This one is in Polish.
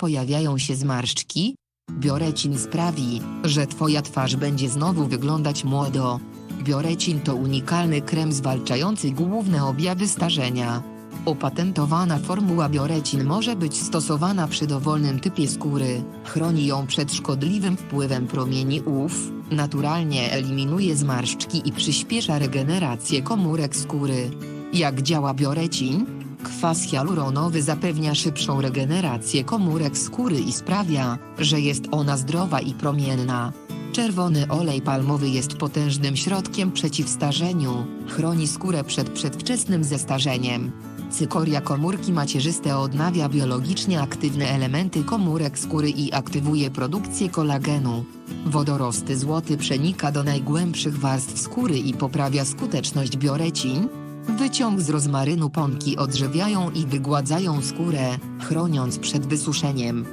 Pojawiają się zmarszczki? Biorecin sprawi, że Twoja twarz będzie znowu wyglądać młodo. Biorecin to unikalny krem zwalczający główne objawy starzenia. Opatentowana formuła biorecin może być stosowana przy dowolnym typie skóry, chroni ją przed szkodliwym wpływem promieni UV, naturalnie eliminuje zmarszczki i przyspiesza regenerację komórek skóry. Jak działa biorecin? Kwas hialuronowy zapewnia szybszą regenerację komórek skóry i sprawia, że jest ona zdrowa i promienna. Czerwony olej palmowy jest potężnym środkiem przeciwstarzeniu, chroni skórę przed przedwczesnym zestarzeniem. Cykoria komórki macierzyste odnawia biologicznie aktywne elementy komórek skóry i aktywuje produkcję kolagenu. Wodorosty złoty przenika do najgłębszych warstw skóry i poprawia skuteczność biorecin. Wyciąg z rozmarynu pąki odżywiają i wygładzają skórę, chroniąc przed wysuszeniem.